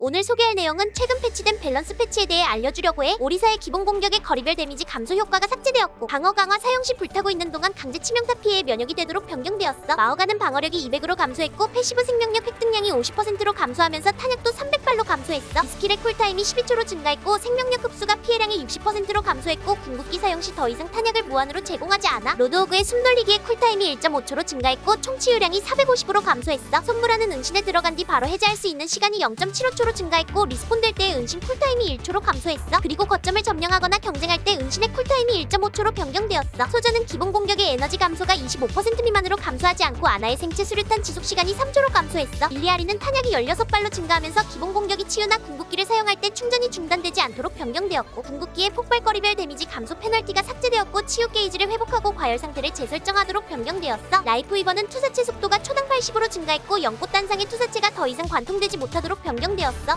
오늘 소개할 내용은 최근 패치된 밸런스 패치에 대해 알려주려고 해 오리사의 기본 공격의 거리별 데미지 감소 효과가 삭제되었고 방어 강화 사용 시 불타고 있는 동안 강제 치명타 피해에 면역이 되도록 변경되었어. 마오가는 방어력이 200으로 감소했고 패시브 생명력 획득량이 50%로 감소하면서 탄약도 300발로 감소했어? 이 스킬의 쿨타임이 12초로 증가했고 생명력 흡수가 피해량이 60%로 감소했고 궁극기 사용 시 더 이상 탄약을 무한으로 제공하지 않아. 로드호그의 숨돌리기의 쿨타임이 1.5초로 증가했고 총 치유량이 450으로 감소했어. 선물하는 은신에 들어간 뒤 바로 해제할 수 있는 시간이 0.75초로 증가했고 리스폰될 때의 은신 쿨타임이 1초로 감소했어. 그리고 거점을 점령하거나 경쟁할 때 은신의 쿨타임이 1.5초로 변경되었어. 소저는 기본 공격의 에너지 감소가 25% 미만으로 감소하지 않고 아나의 생체 수류탄 지속 시간이 3초로 감소했어. 일리아리는 탄약이 16발로 증가하면서 기본 공격이 치유나 궁극기를 사용할 때 충전이 중단되지 않도록 변경되었고 궁극기의 폭발거리별 데미지 감소 페널티가 삭제되었고 치유 게이지를 회복하고 과열 상태를 재설정하도록 변경되었어. 라이프 위버는 투사체 속도가 초당 80으로 증가했고 연꽃 단상의 투사체가 더 이상 관통되지 못하도록 변경되었어